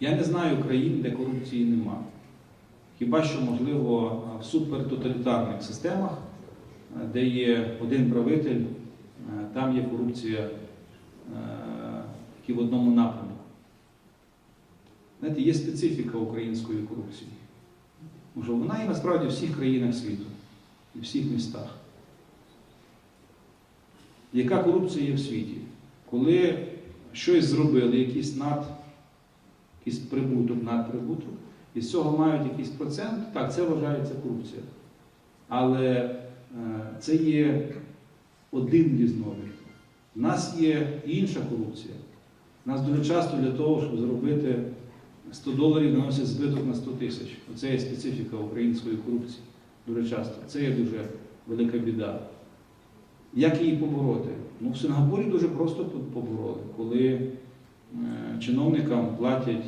Я не знаю країн, де корупції нема. Хіба що, можливо, в супертоталітарних системах, е, де є один правитель, е, там є корупція е, тільки в одному напрямку. Знаєте, є специфіка української корупції. Може, вона є насправді в всіх країнах світу і в всіх містах. Яка корупція є в світі? Коли щось зробили, якийсь над, якийсь прибуток, надприбуток, і з цього мають якийсь процент, так, це вважається корупція. Але е, це є один різновид. У нас є інша корупція. У нас дуже часто для того, щоб зробити 100 доларів, наносять збиток на 100 тисяч. Оце є специфіка української корупції. Дуже часто. Це є дуже велика біда. Як її побороти? Ну, в Сингапурі дуже просто побороли, коли е, чиновникам платять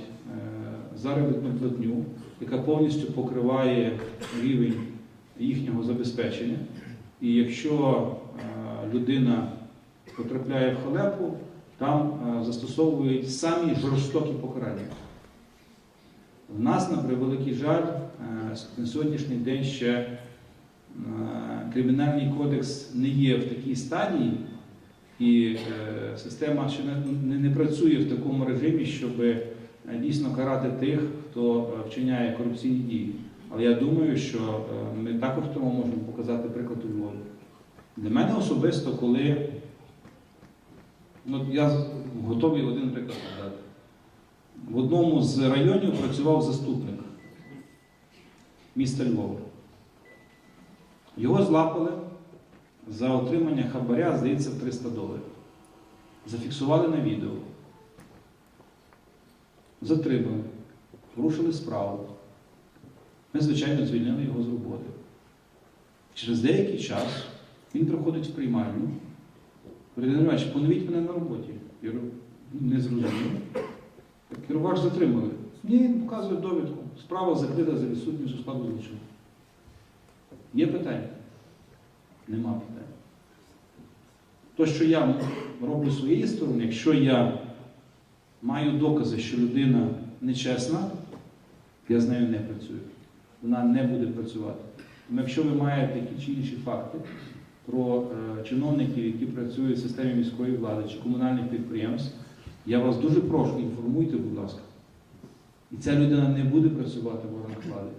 заробітну платню, яка повністю покриває рівень їхнього забезпечення. І якщо е, людина потрапляє в халепу, там е, застосовують самі жорстокі покарання. В нас, на превеликий жаль, е, на сьогоднішній день ще е, кримінальний кодекс не є в такій стадії, і е, система ще не, працює в такому режимі, щоб е, дійсно карати тих, хто е, вчиняє корупційні дії. Але я думаю, що е, ми також тому можемо показати приклад у Львові. Для мене особисто, коли ну, я готовий один приклад надати. В одному з районів працював заступник міста Львова. Його злапали за отримання хабаря, здається, 300 доларів. Зафіксували на відео. Затримали, порушили справу. Ми, звичайно, звільнили його з роботи. Через деякий час він приходить в приймальню. Іванович, поновіть мене на роботі. Я говорю, не зрозумів. Керувач затримали. Ні, він показує довідку. Справа закрита за відсутністю складу злочину. Є питання? Нема питань. То, що я роблю своєї сторони, якщо я маю докази, що людина нечесна, я з нею не працюю. Вона не буде працювати. Тому якщо ви маєте такі чи інші факти про е, чиновників, які працюють в системі міської влади чи комунальних підприємств, я вас дуже прошу, інформуйте, будь ласка. І ця людина не буде працювати в органах влади.